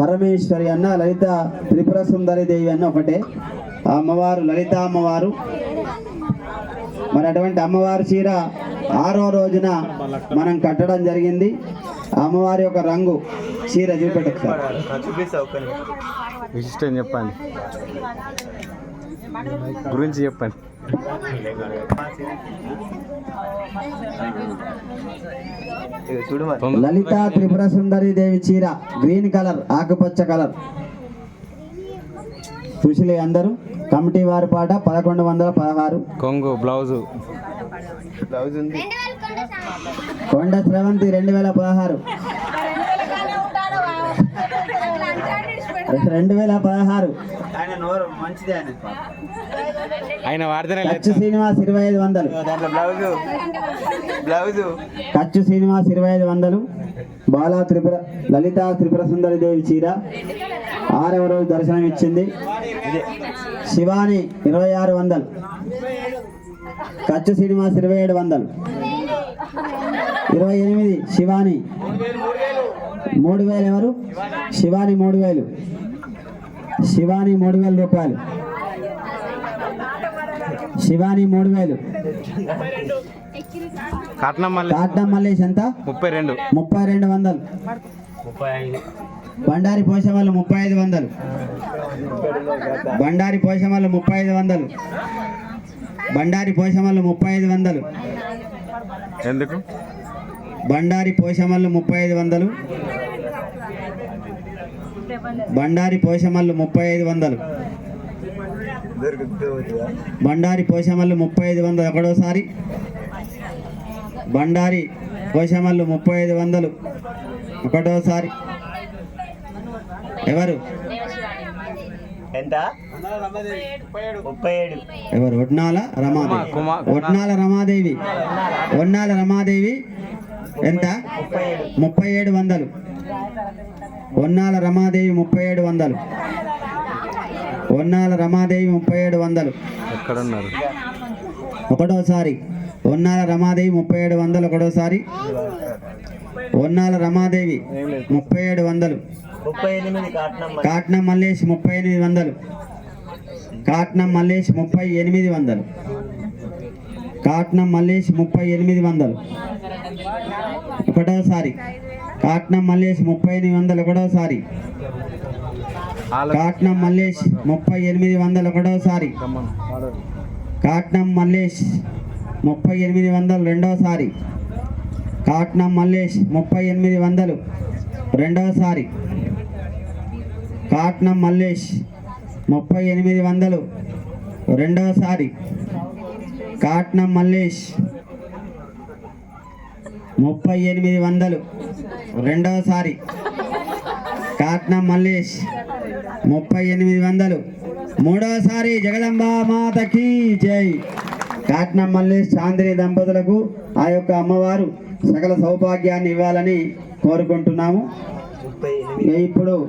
పరమేశ్వరి అన్న లలిత త్రిపుర సుందరి దేవి అన్న ఒకటే. ఆ అమ్మవారు లలిత అమ్మవారు. మరి అటువంటి అమ్మవారి చీర ఆరో రోజున మనం కట్టడం జరిగింది. ఆ అమ్మవారి యొక్క రంగు చీర చూపెట్టండి విశిష్టం చెప్పండి. గురించి చెప్పండి. లలిత త్రిపుర సుందరి దేవి చీర గ్రీన్ కలర్ ఆకుపచ్చ కలర్. చూసిలే అందరూ? కమిటీ వారి పాట పదకొండు వందల పదహారు. కొంగు బ్లౌజు. బ్లౌజ్ ఉంది కొండ స్రవంతి రెండు వేల పదహారు. రెండు వేల పదహారు. ఆయన నోరు మంచిదే ఆయన. ఆయన వాడితేనే కచ్చు శ్రీనివాస్ ఇరవై ఐదు వందలు. బ్లౌజ్. బ్లౌజ్. కచ్చు శ్రీనివాస్ ఇరవై ఐదు వందలు. బాలా త్రిపుర లలిత త్రిపుర సుందరి దేవి చీర. ఆరవ రోజు దర్శనం ఇచ్చింది. శివాని ఇరవై ఆరు వందలు. కచ్చు శ్రీనివాస్ ఇరవై ఏడు వందలు. ఇరవై ఎనిమిది శివాని. మూడు వేలు ఎవరు? శివాని మూడు వేలు శివాని మూడు వేల రూపాయలు. శివాని మూడు వేలు కట్నం మల్లేష్ ఎంత? ముప్పై రెండు. ముప్పై రెండు వందలు. బండారి పోషవాళ్ళు ముప్పై ఐదు వందలు. బండారి పోషవాళ్ళు ముప్పై ఐదు వందలు. బండారి పోషమల్లు ముప్పై ఐదు వందలు. ఎందుకు? బండారి పోషమల్లు ముప్పై ఐదు వందలు. బండారి పోషమల్లు ముప్పై ఐదు వందలు. బండారి పోషమల్లు ముప్పై ఐదు వందలు ఒకటోసారి. బండారి పోషమల్లు ముప్పై ఐదు వందలు ఒకటోసారి. ఎవరు? ఎంత? ముప్పై ఏడు. ఎవరు? ఒడ్నాల రమాదేవి. ఒడ్నాల రమాదేవి. ఒన్నాల రమాదేవి. ఎంత? ముప్పై ఏడు వందలు. ఒన్నాల రమాదేవి ముప్పై ఏడు వందలు. ఒన్నాల రమాదేవి ముప్పై ఏడు వందలు. ఎక్కడున్నారు? ఒకటోసారి. ఒన్నాల రమాదేవి ముప్పై ఏడు వందలు ఒకటోసారి. ఒన్నాల రమాదేవి ముప్పై ఏడు వందలు. కాట్నం మల్లేష్ ముప్పై ఎనిమిది వందలు. కాట్నం మల్లేష్ ముప్పై ఎనిమిది వందలు. కాట్నం మల్లేష్ ముప్పై ఎనిమిది వందలు. ఒకటోసారి. కాట్నం మల్లేష్ ముప్పై ఎనిమిది వందలు ఒకటోసారి. కాట్నం మల్లేష్ ముప్పై ఎనిమిది వందలు ఒకటోసారి. కాట్నం మల్లేష్ ముప్పై ఎనిమిది వందలు రెండోసారి. కాట్నం మల్లేష్ ముప్పై ఎనిమిది వందలు రెండోసారి. కాట్నం మల్లేష్ ముప్పై ఎనిమిది వందలు రెండోసారి. కాట్నం మల్లేష్. ముప్పై ఎనిమిది వందలు. రెండోసారి కాట్నం మల్లేష్. ముప్పై ఎనిమిది వందలు. మూడోసారి జగదంబా మాతకి జై. కాట్నం మల్లేష్ చాందిని దంపతులకు ఆ యొక్క అమ్మవారు సకల సౌభాగ్యాన్ని ఇవ్వాలని కోరుకుంటున్నాము. ఇప్పుడు